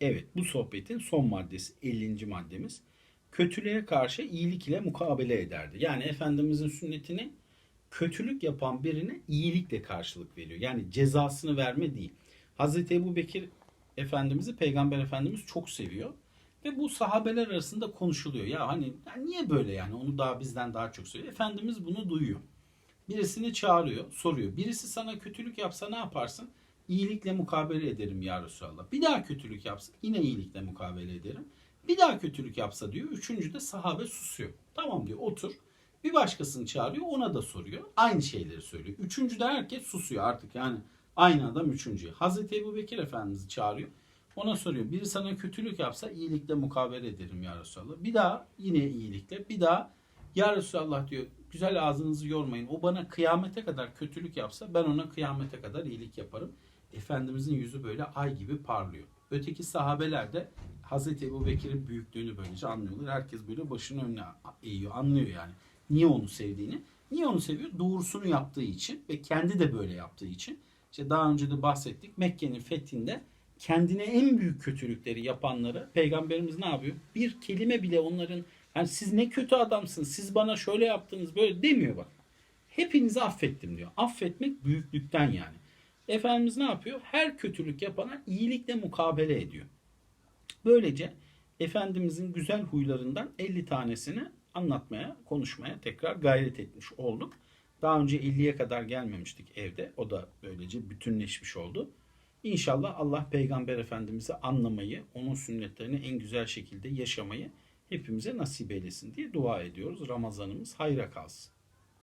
Evet bu sohbetin son maddesi 50. maddemiz. Kötülüğe karşı iyilik ile mukabele ederdi. Yani Efendimizin sünnetini kötülük yapan birine iyilikle karşılık veriyor. Yani cezasını verme değil. Hazreti Ebu Bekir Efendimiz'i Peygamber Efendimiz çok seviyor. Ve bu sahabeler arasında konuşuluyor. Ya hani ya niye böyle yani onu daha bizden daha çok seviyor. Efendimiz bunu duyuyor. Birisini çağırıyor, soruyor. Birisi sana kötülük yapsa ne yaparsın? İyilikle mukabele ederim ya Resulallah. Bir daha kötülük yapsa yine iyilikle mukabele ederim. Bir daha kötülük yapsa diyor. Üçüncü de sahabe susuyor. Tamam diyor otur. Bir başkasını çağırıyor ona da soruyor. Aynı şeyleri söylüyor. Üçüncü de herkes susuyor artık yani. Aynı adam üçüncüye. Hazreti Ebu Bekir Efendimiz'i çağırıyor. Ona soruyor. Biri sana kötülük yapsa iyilikle mukabele ederim ya Resulallah. Bir daha yine iyilikle. Bir daha ya Resulallah diyor güzel ağzınızı yormayın. O bana kıyamete kadar kötülük yapsa ben ona kıyamete kadar iyilik yaparım. Efendimizin yüzü böyle ay gibi parlıyor. Öteki sahabeler de Hazreti Ebu Bekir'in büyüklüğünü böylece anlıyorlar. Herkes böyle başını önüne eğiyor. Anlıyor yani. Niye onu sevdiğini. Niye onu seviyor? Doğrusunu yaptığı için ve kendi de böyle yaptığı için. İşte daha önce de bahsettik. Mekke'nin fethinde kendine en büyük kötülükleri yapanları peygamberimiz ne yapıyor? Bir kelime bile onların yani siz ne kötü adamsınız, siz bana şöyle yaptınız böyle demiyor bak. Hepinizi affettim diyor. Affetmek büyüklükten yani. Efendimiz ne yapıyor? Her kötülük yapana iyilikle mukabele ediyor. Böylece Efendimizin güzel huylarından 50 tanesini anlatmaya, konuşmaya tekrar gayret etmiş olduk. Daha önce 50'ye kadar gelmemiştik evde. O da böylece bütünleşmiş oldu. İnşallah Allah Peygamber Efendimiz'i anlamayı, onun sünnetlerini en güzel şekilde yaşamayı hepimize nasip eylesin diye dua ediyoruz. Ramazanımız hayra kalsın.